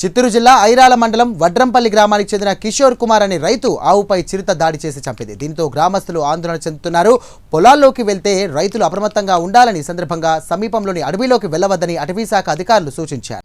చిత్తూరు జిల్లా ఐరాల మండలం వడ్రంపల్లి గ్రామానికి చెందిన కిషోర్ కుమార్ అనే రైతు ఆవుపై చిరుత దాడి చేసి చంపింది. దీంతో గ్రామస్తులు ఆందోళన చెందుతున్నారు. పొలాల్లోకి వెళ్తే రైతులు అప్రమత్తంగా ఉండాలని సందర్భంగా సమీపంలోని అడవిలోకి వెళ్ళవద్దని అటవీ శాఖ అధికారులు సూచించారు.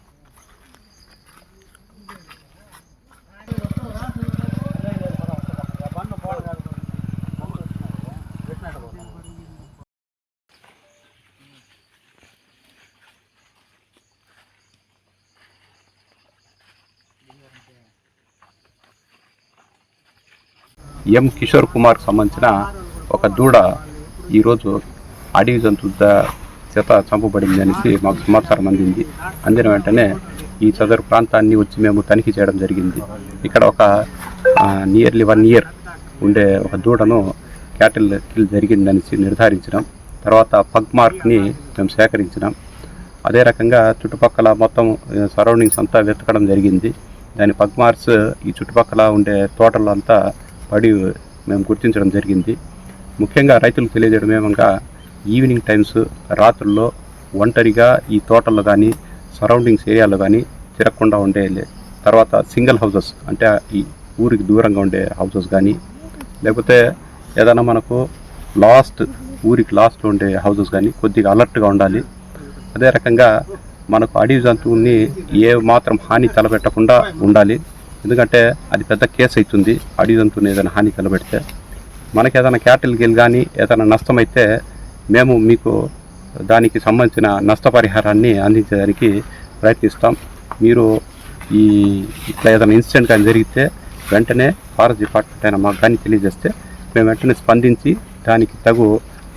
ఎం కిషోర్ కుమార్కు సంబంధించిన ఒక దూడ ఈరోజు అడవి జంతువు చేత చంపబడింది అనేసి మాకు సమాచారం అందింది. అందిన వెంటనే ఈ చదరు ప్రాంతాన్ని వచ్చి మేము తనిఖీ చేయడం జరిగింది. ఇక్కడ ఒక నియర్లీ వన్ ఇయర్ ఉండే ఒక దూడను క్యాటిల్ కిల్ జరిగిందనేసి నిర్ధారించినాం. తర్వాత పగ్ మార్క్ని మేము సేకరించినాం. అదే రకంగా చుట్టుపక్కల మొత్తం సరౌండింగ్స్ అంతా వెతకడం జరిగింది. దాని పగ్ మార్క్స్ ఈ చుట్టుపక్కల ఉండే తోటలంతా అంతా పడి మేము గుర్తించడం జరిగింది. ముఖ్యంగా రైతులకు తెలియజేయడం ఏమనగా ఈవినింగ్ టైమ్స్ రాత్రుల్లో ఒంటరిగా ఈ తోటల్లో కానీ సరౌండింగ్స్ ఏరియాలో కానీ తిరగకుండా ఉండే తర్వాత సింగిల్ హౌసెస్ అంటే ఈ ఊరికి దూరంగా ఉండే హౌసెస్ కానీ లేకపోతే ఏదైనా మనకు లాస్ట్ ఊరికి లాస్ట్లో ఉండే హౌసెస్ కానీ కొద్దిగా అలర్ట్గా ఉండాలి. అదే రకంగా మనకు అడవి జంతువుల్ని ఏ మాత్రం హాని తలపెట్టకుండా ఉండాలి. ఎందుకంటే అది పెద్ద కేసు అవుతుంది అడవి ఏదైనా హాని కలబెడితే మనకి ఏదైనా క్యాటిల్ గిల్ కానీ ఏదైనా నష్టమైతే మేము మీకు దానికి సంబంధించిన నష్టపరిహారాన్ని అందించడానికి ప్రయత్నిస్తాం. మీరు ఈ ఇట్లా ఏదైనా ఇన్సిడెంట్ కానీ జరిగితే వెంటనే ఫారెస్ట్ డిపార్ట్మెంట్ అయినా మాకు కానీ తెలియజేస్తే మేము వెంటనే స్పందించి దానికి తగు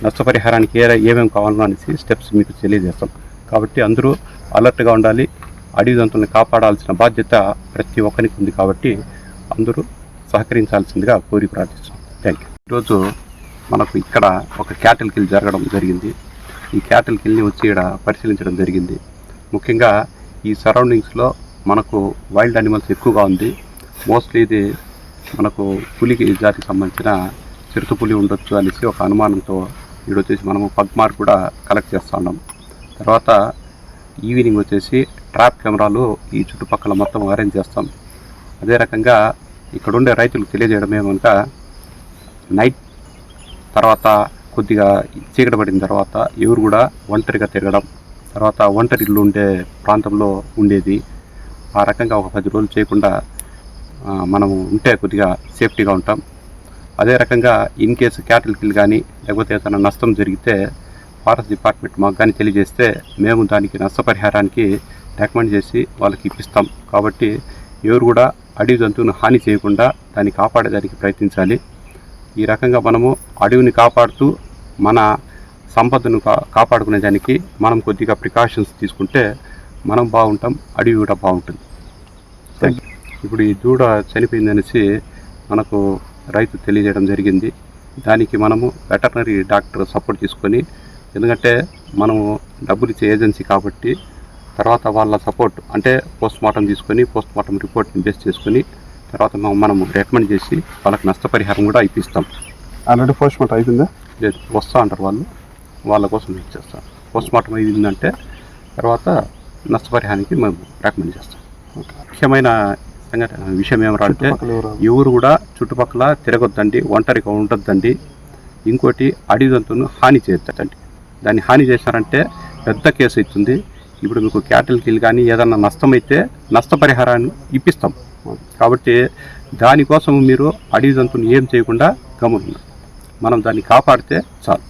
నష్టపరిహారానికి ఏ ఏమేమి కావాలో అనేసి స్టెప్స్ మీకు తెలియజేస్తాం. కాబట్టి అందరూ అలర్ట్గా ఉండాలి. అడవి జంతువులను కాపాడాల్సిన బాధ్యత ప్రతి ఒక్కరికి ఉంది కాబట్టి అందరూ సహకరించాల్సిందిగా కోరి ప్రార్థిస్తాం థ్యాంక్ యూ ఈరోజు మనకు ఇక్కడ ఒక క్యాటిల్ కిల్ జరగడం జరిగింది. ఈ క్యాటిల్ కిల్ని వచ్చి ఇక్కడ పరిశీలించడం జరిగింది. ముఖ్యంగా ఈ సరౌండింగ్స్లో మనకు వైల్డ్ అనిమల్స్ ఎక్కువగా ఉంది. మోస్ట్లీ ఇది మనకు పులికి జాతికి సంబంధించిన చిరుతపులి ఉండొచ్చు అనేసి ఒక అనుమానంతో ఇక్కడ వచ్చేసి మనము పద్మార్ కూడా కలెక్ట్ చేస్తున్నాం తర్వాత ఈవినింగ్ వచ్చేసి ట్రాప్ కెమెరాలు ఈ చుట్టుపక్కల మొత్తం అరేంజ్ చేస్తాం. అదే రకంగా ఇక్కడ ఉండే రైతులకు తెలియజేయడం ఏమనగా నైట్ తర్వాత కొద్దిగా చీకటి పడిన తర్వాత ఎవరు కూడా ఒంటరిగా తిరగడం తర్వాత ఒంటరి ఇల్లు ఉండే ప్రాంతంలో ఉండేది. ఆ రకంగా ఒక పది రోజులు చేయకుండా మనం మనము ఉంటే కొద్దిగా సేఫ్టీగా ఉంటాం. అదే రకంగా ఇన్ కేసు క్యాటిల్ కిల్ కానీ లేకపోతే ఏదైనా నష్టం జరిగితే ఫారెస్ట్ డిపార్ట్మెంట్ మాకు కానీ తెలియజేస్తే మేము దానికి నష్టపరిహారానికి డాక్యుమెంట్ చేసి వాళ్ళకి ఇప్పిస్తాం. కాబట్టి ఎవరు కూడా అడవి జంతువును హాని చేయకుండా దాన్ని కాపాడేదానికి ప్రయత్నించాలి. ఈ రకంగా మనము అడవిని కాపాడుతూ మన సంపదను కా కాపాడుకునే దానికి మనం కొద్దిగా ప్రికాషన్స్ తీసుకుంటే మనం బాగుంటాం అడవి కూడా బాగుంటుంది. ఇప్పుడు ఈ దూడ చనిపోయిందనేసి మనకు రైతు తెలియజేయడం జరిగింది. దానికి మనము వెటర్నరీ డాక్టర్ సపోర్ట్ తీసుకొని ఎందుకంటే మనము డబ్బులు ఇచ్చే ఏజెన్సీ కాబట్టి తర్వాత వాళ్ళ సపోర్ట్ అంటే పోస్ట్ మార్టం తీసుకొని పోస్ట్ మార్టం రిపోర్ట్ని బేస్ చేసుకొని తర్వాత మనం- రికమెండ్ చేసి వాళ్ళకి నష్టపరిహారం కూడా ఇప్పిస్తాం. ఆల్రెడీ పోస్ట్ మార్టం అయిపోయిందా? లేదు వస్తా అంటారు వాళ్ళు. వాళ్ళ కోసం చేస్తాం. పోస్ట్ మార్టం అయిందంటే తర్వాత నష్టపరిహారానికి మేము రికమెండ్ చేస్తాం. ముఖ్యమైన సంఘటన విషయం చుట్టుపక్కల ఎవరు? ఎవరు కూడా చుట్టుపక్కల తిరగొద్దండి ఒంటరిగా ఉండొద్దండి. ఇంకోటి అడవి జంతువును హాని చేయొద్దండి దాన్ని హాని చేశారంటే పెద్ద కేసు అవుతుంది. ఇప్పుడు మీకు క్యాటిల్ కిల్ కానీ ఏదన్నా నష్టమైతే నష్టపరిహారాన్ని ఇప్పిస్తాం. కాబట్టి దానికోసం మీరు అడవి జంతువుని ఏం చేయకుండా గమనున్నారు మనం దాన్ని కాపాడితే చాలు.